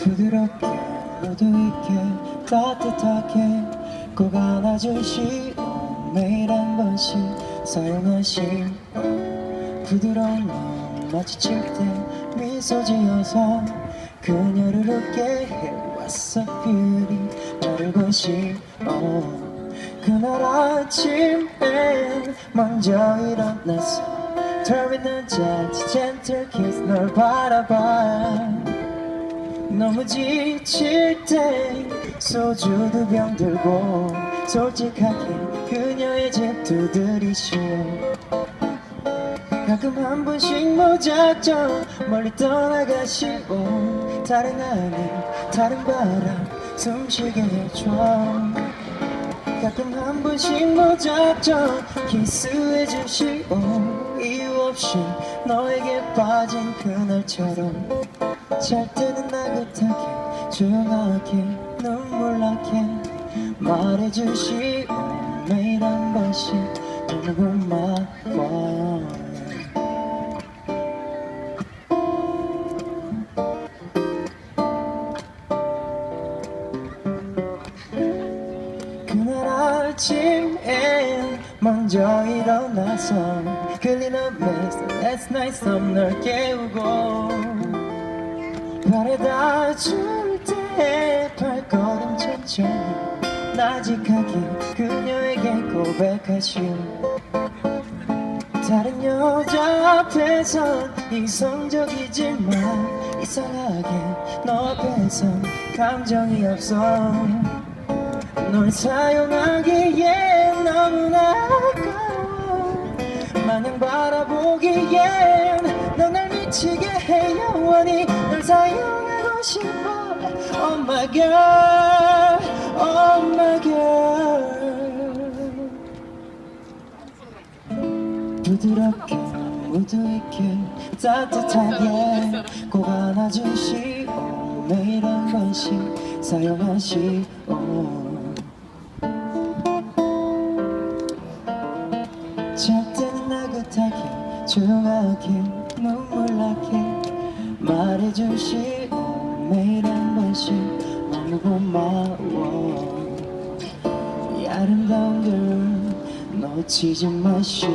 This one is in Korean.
부드럽게 모두 있게 따뜻하게 꼭 안아주시오 매일 한 번씩 사용하시오 부드러운 맘 마주칠 때 미소 지어서 그녀를 웃게 해왔어 beauty 나르고 싶어 그날 아침에 먼저 일어났어 털리는 잔치 gentle kiss 널 바라봐 너무 지칠 때 소주 두 병 들고 솔직하게 그녀의 집 두드리시오 가끔 한 번씩 무작정 멀리 떠나가시고 다른 하늘 다른 바람 숨쉬게 해줘. 가끔 한 번씩 무작정 키스해 주시고 이유 없이 너에게 빠진 그날처럼 잘 때는 나긋하게 조용하게 눈물 나게 말해주시오 매일 한 번씩. 너무 고마워 그날 아침엔 먼저 일어나서 끌리는 맥스 Last night 썸널 깨우고 바래다 줄때 발걸음 천천히 나직하게 그녀에게 고백하시오. 다른 여자 앞에선 이성적이지만 이상하게 너 앞에선 감정이 없어. 널 사용하기엔 너무나 아까워. 마냥 바라보기엔 넌날 미치게 해 영원히 널 사용하고 싶어. Oh my girl Oh my girl 부드럽게 모두 있게 따뜻하게 꼭 안아주시오. 매일 한 번씩 사용하시오. 잘 때는 나긋하게 조용하게 눈물 나게 말해주시오 매일 한 번씩 너무 고마워. 이 아름다운 걸 놓치지 마시오